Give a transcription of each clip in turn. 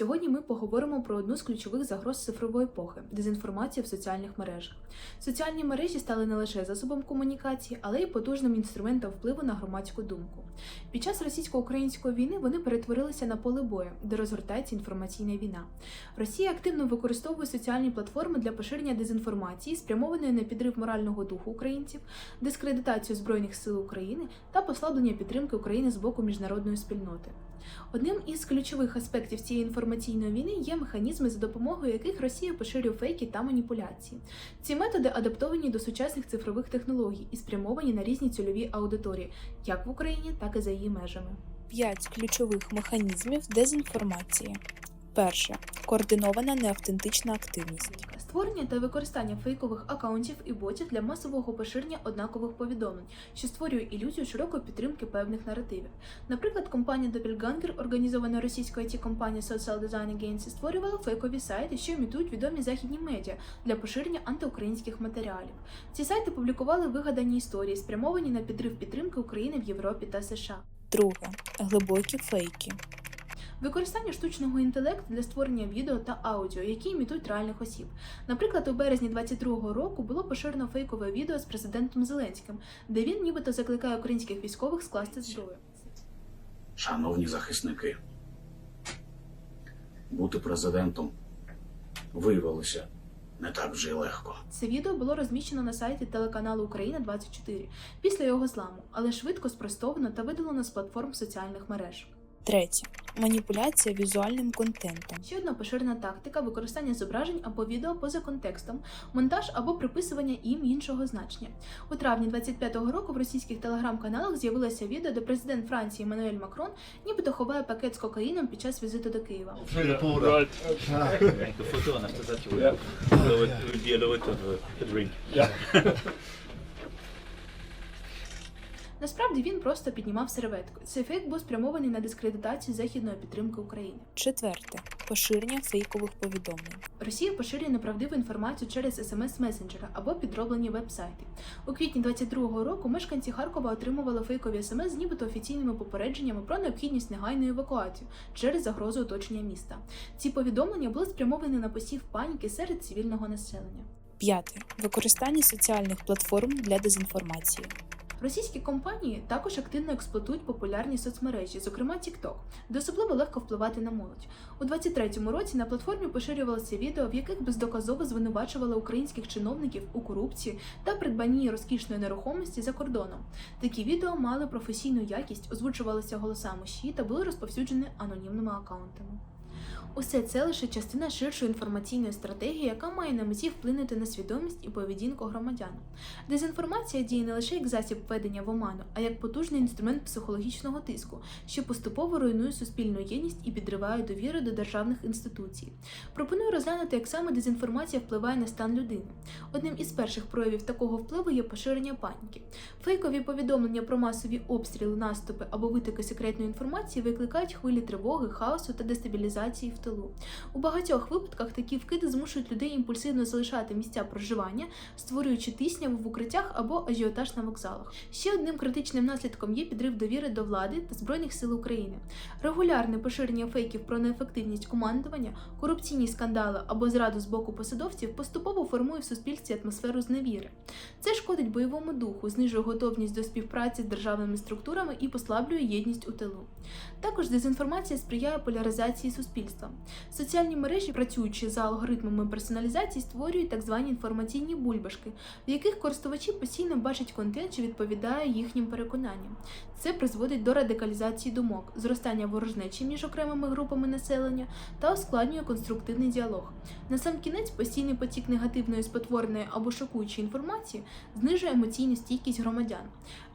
Сьогодні ми поговоримо про одну з ключових загроз цифрової епохи дезінформацію в соціальних мережах. Соціальні мережі стали не лише засобом комунікації, але й потужним інструментом впливу на громадську думку. Під час російсько-української війни вони перетворилися на поле бою, де розгортається інформаційна війна. Росія активно використовує соціальні платформи для поширення дезінформації, спрямованої на підрив морального духу українців, дискредитацію збройних сил України та послаблення підтримки України з боку міжнародної спільноти. Одним із ключових аспектів цієї інформаційної війни є механізми, за допомогою яких Росія поширює фейки та маніпуляції. Ці методи адаптовані до сучасних цифрових технологій і спрямовані на різні цільові аудиторії, як в Україні, так і за її межами. 5 ключових механізмів дезінформації. Перше координована неавтентична активність. Створення та використання фейкових акаунтів і ботів для масового поширення однакових повідомлень, що створює ілюзію широкої підтримки певних наративів. Наприклад, компанія Doppelganger, організована російською it компанія Social Design Agency, створювала фейкові сайти, що імітують відомі західні медіа для поширення антиукраїнських матеріалів. Ці сайти публікували вигадані історії, спрямовані на підрив підтримки України в Європі та США. Друге глибокі фейки. Використання штучного інтелекту для створення відео та аудіо, які імітують реальних осіб. Наприклад, у березні 22-го року було поширено фейкове відео з президентом Зеленським, де він нібито закликає українських військових скласти зброю. Шановні захисники, бути президентом виявилося не так вже й легко. Це відео було розміщено на сайті телеканалу Україна 24 після його зламу, але швидко спростовано та видалено з платформ соціальних мереж. Третє маніпуляція візуальним контентом. Ще одна поширена тактика використання зображень або відео поза контекстом, монтаж або приписування їм іншого значення. У травні 25-го року в російських телеграм-каналах з'явилося відео, де президент Франції Еммануель Макрон нібито ховає пакет з кокаїном під час візиту до Києва. Насправді він просто піднімав серветку. Цей фейк був спрямований на дискредитацію західної підтримки України. Четверте поширення фейкових повідомлень. Росія поширює неправдиву інформацію через смс-месенджери або підроблені веб-сайти. У квітні 22-го року мешканці Харкова отримували фейкові смс з нібито офіційними попередженнями про необхідність негайної евакуації через загрозу оточення міста. Ці повідомлення були спрямовані на посів паніки серед цивільного населення. П'яте використання соціальних платформ для дезінформації. Російські компанії також активно експлуатують популярні соцмережі, зокрема TikTok, де особливо легко впливати на молодь. У 23-му році на платформі поширювалися відео, в яких бездоказово звинувачували українських чиновників у корупції та придбанні розкішної нерухомості за кордоном. Такі відео мали професійну якість, озвучувалися голосами ЩІ та були розповсюджені анонімними акаунтами. Усе це лише частина ширшої інформаційної стратегії, яка має на меті вплинути на свідомість і поведінку громадян. Дезінформація діє не лише як засіб введення в оману, а як потужний інструмент психологічного тиску, що поступово руйнує суспільну єдність і підриває довіру до державних інституцій. Пропоную розглянути, як саме дезінформація впливає на стан людини. Одним із перших проявів такого впливу є поширення паніки. Фейкові повідомлення про масові обстріли, наступи або витоки секретної інформації викликають хвилі тривоги, хаосу та дестабілізації в тилу. У багатьох випадках такі вкиди змушують людей імпульсивно залишати місця проживання, створюючи тисняву в укриттях або ажіотаж на вокзалах. Ще одним критичним наслідком є підрив довіри до влади та збройних сил України. Регулярне поширення фейків про неефективність командування, корупційні скандали або зраду з боку посадовців поступово формує в суспільстві атмосферу зневіри. Це шкодить бойовому духу, знижує готовність до співпраці з державними структурами і послаблює єдність у тилу. Також дезінформація сприяє поляризації суспільства. Соціальні мережі, працюючи за алгоритмами персоналізації, створюють так звані інформаційні бульбашки, в яких користувачі постійно бачать контент, що відповідає їхнім переконанням. Це призводить до радикалізації думок, зростання ворожнечі між окремими групами населення та ускладнює конструктивний діалог. Насамкінець постійний потік негативної, спотвореної або шокуючої інформації знижує емоційну стійкість громадян.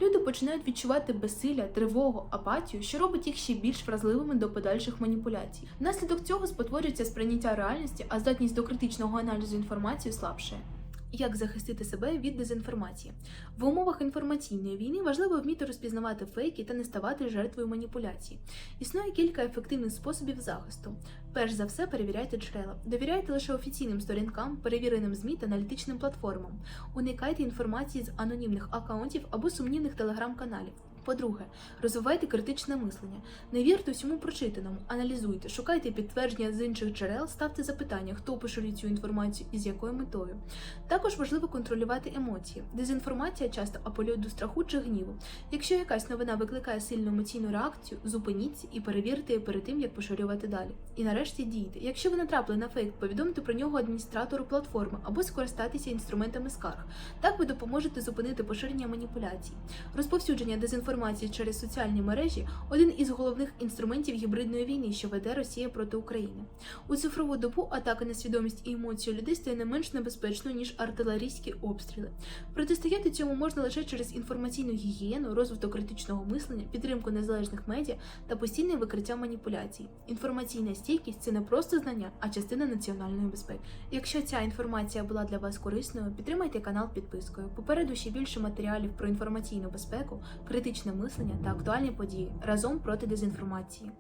Люди починають відчувати безсилля, тривогу, апатію, що робить їх ще більш вразливими до подальших маніпуляцій. Внаслідок цього спотворюється сприйняття реальності, а здатність до критичного аналізу інформації слабшає. Як захистити себе від дезінформації? В умовах інформаційної війни важливо вміти розпізнавати фейки та не ставати жертвою маніпуляцій. Існує кілька ефективних способів захисту. Перш за все, перевіряйте джерела. Довіряйте лише офіційним сторінкам, перевіреним ЗМІ та аналітичним платформам. Уникайте інформації з анонімних акаунтів або сумнівних телеграм-каналів. По-друге, розвивайте критичне мислення. Не вірте всьому прочитаному, аналізуйте, шукайте підтвердження з інших джерел, ставте запитання, хто поширює цю інформацію і з якою метою. Також важливо контролювати емоції. Дезінформація часто апелює до страху чи гніву. Якщо якась новина викликає сильну емоційну реакцію, зупиніться і перевірте її перед тим, як поширювати далі. І нарешті дійте. Якщо ви натрапили на фейк, повідомте про нього адміністратору платформи або скористайтеся інструментами скарг. Так ви допоможете зупинити поширення маніпуляцій. Розповсюдження дезінформації через соціальні мережі один із головних інструментів гібридної війни, що веде Росія проти України. У цифрову добу атака на свідомість і емоцію людей стає не менш небезпечною ніж артилерійські обстріли. Протистояти цьому можна лише через інформаційну гігієну, розвиток критичного мислення, підтримку незалежних медіа та постійне викриття маніпуляцій. Інформаційна стійкість це не просто знання, а частина національної безпеки. Якщо ця інформація була для вас корисною, підтримайте канал підпискою. Попереду ще більше матеріалів про інформаційну безпеку, критичне мислення та актуальні події разом проти дезінформації.